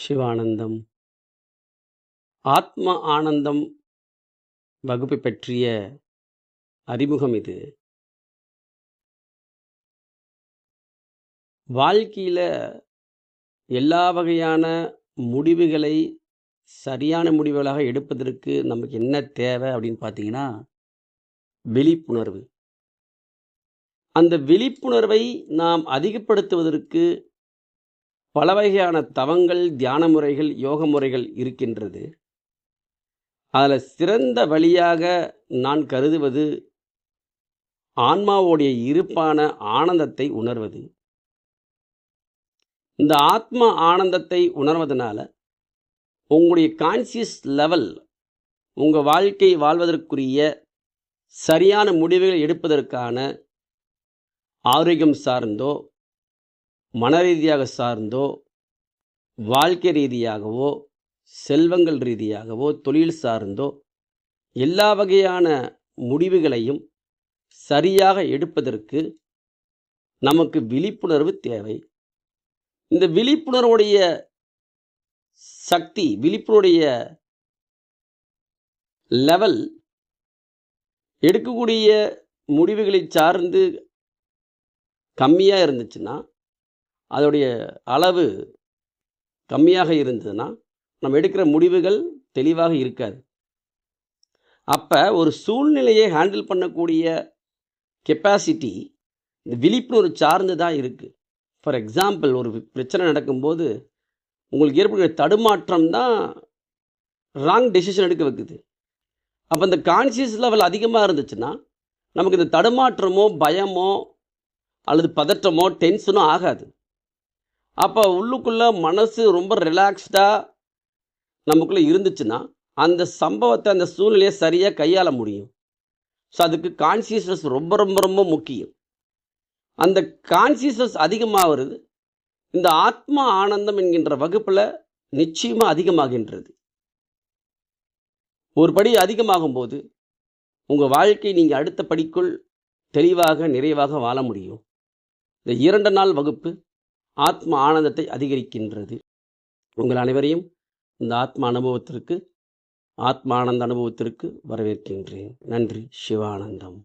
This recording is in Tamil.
சிவானந்தம். ஆத்ம ஆனந்தம் வகுப்பு பற்றிய அறிமுகம் இது. வாழ்க்கையில் எல்லா வகையான முடிவுகளை சரியான முடிவுகளாக எடுப்பதற்கு நமக்கு என்ன தேவை அப்படின்னு பார்த்தீங்கன்னா விழிப்புணர்வு. அந்த விழிப்புணர்வை நாம் அதிகப்படுத்துவதற்கு பல வகையான தவங்கள் தியான முறைகள் யோக முறைகள் இருக்கின்றது. அதில் சிறந்த வழியாக நான் கருதுவது ஆன்மாவோடைய இருப்பான ஆனந்தத்தை உணர்வது. இந்த ஆத்ம ஆனந்தத்தை உணர்வதனால உங்களுடைய கான்சியஸ் லெவல் உங்கள் வாழ்க்கை வாழ்வதற்குரிய சரியான முடிவுகளை எடுப்பதற்கான ஆரோக்கியம் சார்ந்தோ மன ரீதியாக சார்ந்தோ வாழ்க்கை ரீதியாகவோ செல்வங்கள் ரீதியாகவோ தொழில் சார்ந்தோ எல்லா வகையான முடிவுகளையும் சரியாக எடுப்பதற்கு நமக்கு விழிப்புணர்வு தேவை. இந்த விழிப்புணர்வுடைய சக்தி விழிப்புணர்வுடைய லெவல் எடுக்கக்கூடிய முடிவுகளை சார்ந்து கம்மியாக இருந்துச்சுன்னா அதோடைய அளவு கம்மியாக இருந்ததுன்னா நம்ம எடுக்கிற முடிவுகள் தெளிவாக இருக்காது. அப்போ ஒரு சூழ்நிலையை ஹேண்டில் பண்ணக்கூடிய கெப்பாசிட்டி இந்த விழிப்புணர்வு சார்ந்து தான் இருக்குது ஃபார் எக்ஸாம்பிள் ஒரு பிரச்சனை நடக்கும்போது உங்களுக்கு ஏற்படுகிற தடுமாற்றம் தான் ராங் டெசிஷன் எடுக்க வைக்குது. அப்போ இந்த கான்சியஸ் லெவல் அதிகமாக இருந்துச்சுன்னா நமக்கு இந்த தடுமாற்றமோ பயமோ அல்லது பதற்றமோ டென்ஷனோ ஆகாது. அப்போ உள்ளுக்குள்ளே மனசு ரொம்ப ரிலாக்ஸ்டாக நமக்குள்ளே இருந்துச்சுன்னா அந்த சம்பவத்தை அந்த சூழ்நிலையை சரியாக கையாள முடியும். ஸோ அதுக்கு கான்சியஸ்னஸ் ரொம்ப ரொம்ப ரொம்ப முக்கியம். அந்த கான்சியஸ்னஸ் அதிகமாகிறது இந்த ஆத்மா ஆனந்தம் என்கின்ற வகுப்பில் நிச்சயமாக அதிகமாகின்றது. ஒரு படி அதிகமாகும் போது உங்கள் வாழ்க்கை நீங்கள் அடுத்த படிக்குள் தெளிவாக நிறைவாக வாழ முடியும். இந்த இரண்டு நாள் வகுப்பு ஆத்ம ஆனந்தத்தை அதிகரிக்கின்றது. உங்கள் அனைவரையும் இந்த ஆத்ம அனுபவத்திற்கு ஆத்ம ஆனந்த அனுபவத்திற்கு வரவேற்கின்றேன். நன்றி. சிவானந்தம்.